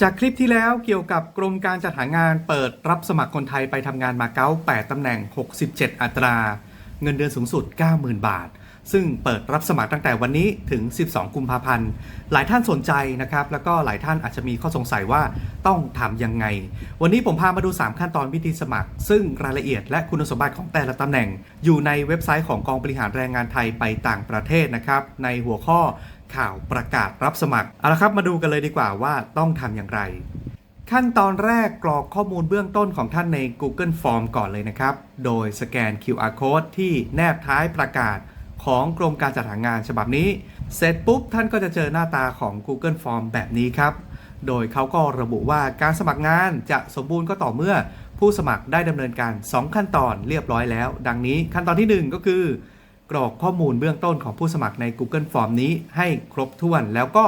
จากคลิปที่แล้วเกี่ยวกับกรมการจัดหางานเปิดรับสมัครคนไทยไปทำงานมาเก๊า8ตำแหน่ง 67 อัตรา เงินเดือนสูงสุด 90,000 บาท ซึ่งเปิดรับสมัครตั้งแต่วันนี้ถึง 12 กุมภาพันธ์ หลายท่านสนใจนะครับ แล้วก็หลายท่านอาจจะมีข้อสงสัยว่าต้องทำยังไง วันนี้ผมพามาดู 3 ขั้นตอนวิธีสมัคร ซึ่งรายละเอียดและคุณสมบัติของแต่ละตำแหน่ง อยู่ในเว็บไซต์ของกองบริหารแรงงานไทยไปต่างประเทศนะครับในหัวข้อ ข่าวประกาศรับสมัคร เอาละครับมาดูกันเลยดีกว่าว่าต้องทำอย่างไร ขั้นตอนแรกกรอกข้อมูลเบื้องต้นของท่านใน Google Form ก่อนเลยนะครับ โดยสแกน QR Code ที่แนบท้ายประกาศของกรมการจัดหางานฉบับนี้ เสร็จปุ๊บท่านก็จะเจอหน้าตาของ Google Form แบบนี้ครับ โดยเขาก็ระบุว่าการสมัครงานจะสมบูรณ์ก็ต่อเมื่อ ผู้สมัครได้ดำเนินการ 2 ขั้นตอนเรียบร้อยแล้ว ดังนี้ขั้นตอนทีหนึ่1 ก็คือ กรอกข้อมูลเบื้องต้นของผู้สมัครใน Google Form นี้ให้ครบถ้วน แล้วก็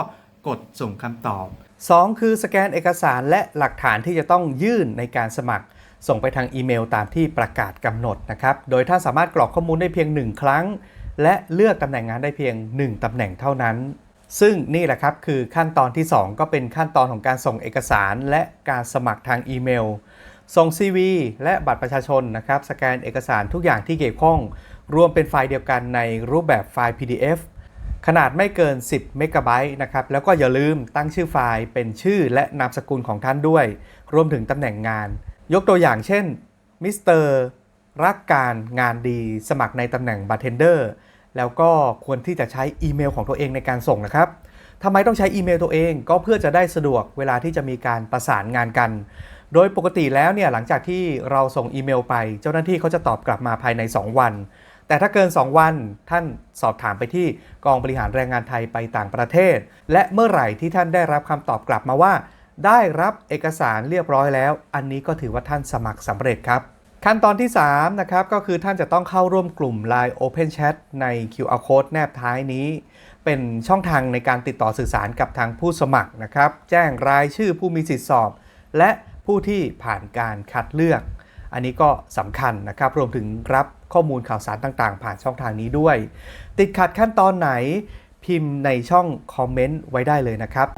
กดส่งคำตอบ 2 คือสแกนเอกสารและหลักฐานที่จะต้องยื่นในการสมัคร ส่งไปทางอีเมลตามที่ประกาศกำหนดนะครับ โดยท่านสามารถกรอกข้อมูลได้เพียง 1 ครั้ง และเลือกตำแหน่งงานได้เพียง 1ตำแหน่งเท่านั้น ซึ่งนี่แหละครับคือขั้นตอนที่ 2 ก็เป็นขั้นตอนของการส่งเอกสารและการสมัครทางอีเมล ส่ง CV และบัตรประชาชนนะครับ สแกนเอกสารทุกอย่างที่เกี่ยวข้อง รวมเป็นไฟล์เดียวกันในรูปแบบไฟล์ PDF ขนาดไม่เกิน 10 เมกะไบต์นะครับ แล้วก็อย่าลืมตั้งชื่อไฟล์เป็นชื่อและนามสกุลของท่านด้วย รวมถึงตำแหน่งงาน ยกตัวอย่างเช่น มิสเตอร์รักการงานดีสมัครในตำแหน่งบาร์เทนเดอร์ แล้วก็ควรที่จะใช้อีเมลของตัวเองในการส่งนะครับทำไมต้องใช้อีเมลตัวเองก็เพื่อจะได้สะดวกเวลาที่จะมีการประสานงานกัน โดยปกติแล้วเนี่ยหลังจากที่เราส่งอีเมลไป เจ้าหน้าที่เขาจะตอบกลับมาภายใน 2 วัน แต่ถ้าเกิน 2 วันท่านสอบถามไปที่กองบริหารแรงงานไทยไปต่างประเทศ และเมื่อไหร่ที่ท่านได้รับคำตอบกลับมาว่า ได้รับเอกสารเรียบร้อยแล้ว อันนี้ก็ถือว่าท่านสมัครสำเร็จครับขั้นตอนที่ 3 นะครับ ก็คือท่านจะต้องเข้าร่วมกลุ่ม Line Open Chat ใน QR Code แนบท้ายนี้ เป็นช่องทางในการติดต่อสื่อสารกับทางผู้สมัครนะครับ แจ้งรายชื่อผู้มีสิทธิสอบ และผู้ที่ผ่านการคัดเลือก อันนี้ก็สำคัญนะครับ รวมถึงรับข้อมูลข่าวสารต่างๆ ผ่านช่องทางนี้ด้วย ติดขัดขั้นตอนไหนพิมพ์ในช่องคอมเมนต์ไว้ได้เลยนะครับ